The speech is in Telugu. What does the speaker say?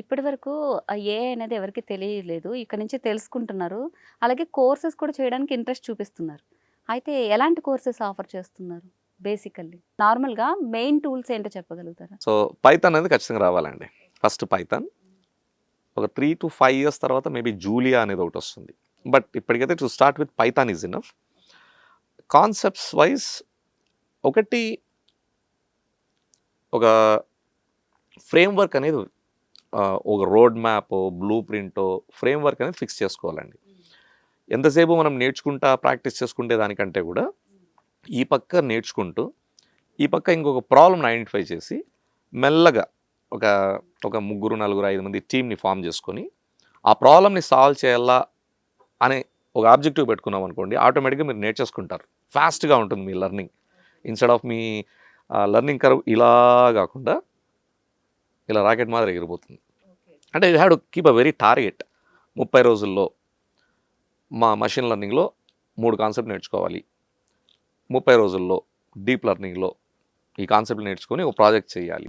ఇప్పటి వరకు ఏ అనేది ఎవరికి తెలియలేదు. ఇక్కడ నుంచి తెలుసుకుంటున్నారు. అలాగే కోర్సెస్ కూడా చేయడానికి ఇంట్రెస్ట్ చూపిస్తున్నారు. అయితే ఎలాంటి కోర్సెస్ ఆఫర్ చేస్తున్నారు బేసికల్లీ? నార్మల్గా మెయిన్ టూల్స్ ఏంటో చెప్పగలుగుతారా? సో పైథాన్ అనేది ఖచ్చితంగా రావాలండి. ఫస్ట్ పైథాన్ ఒక త్రీ టు ఫైవ్ ఇయర్స్ తర్వాత మేబీ జూలియా అనేది ఒకటి వస్తుంది. బట్ ఇప్పటికైతే to start with Python is enough. Concepts wise ఒకటి ఒక ఫ్రేమ్వర్క్ అనేది ఒక రోడ్ మ్యాప్ బ్లూ ప్రింటో ఫ్రేమ్వర్క్ అనేది ఫిక్స్ చేసుకోవాలండి. ఎంతసేపు మనం నేర్చుకుంటా ప్రాక్టీస్ చేసుకుంటే దానికంటే కూడా ఈ పక్క నేర్చుకుంటూ ఈ పక్క ఇంకొక ప్రాబ్లమ్ని ఐడెంటిఫై చేసి మెల్లగా ఒక ఒక ముగ్గురు నలుగురు ఐదు మంది టీంని ఫామ్ చేసుకొని ఆ ప్రాబ్లమ్ని సాల్వ్ చేయాలా అనే ఒక ఆబ్జెక్టివ్ పెట్టుకున్నాం అనుకోండి ఆటోమేటిక్గా మీరు నేర్చేసుకుంటారు. ఫాస్ట్గా ఉంటుంది మీ లెర్నింగ్. ఇన్స్టెడ్ ఆఫ్ మీ లెర్నింగ్ కర్వ్ ఇలా కాకుండా ఇలా రాకెట్ మాదిరి ఎగిరిపోతుంది. అంటే you have to keep a very target ముప్పై రోజుల్లో మా మషిన్ లెర్నింగ్లో మూడు కాన్సెప్ట్ నేర్చుకోవాలి. ముప్పై రోజుల్లో డీప్ లెర్నింగ్లో ఈ కాన్సెప్ట్ నేర్చుకొని ఒక ప్రాజెక్ట్ చేయాలి.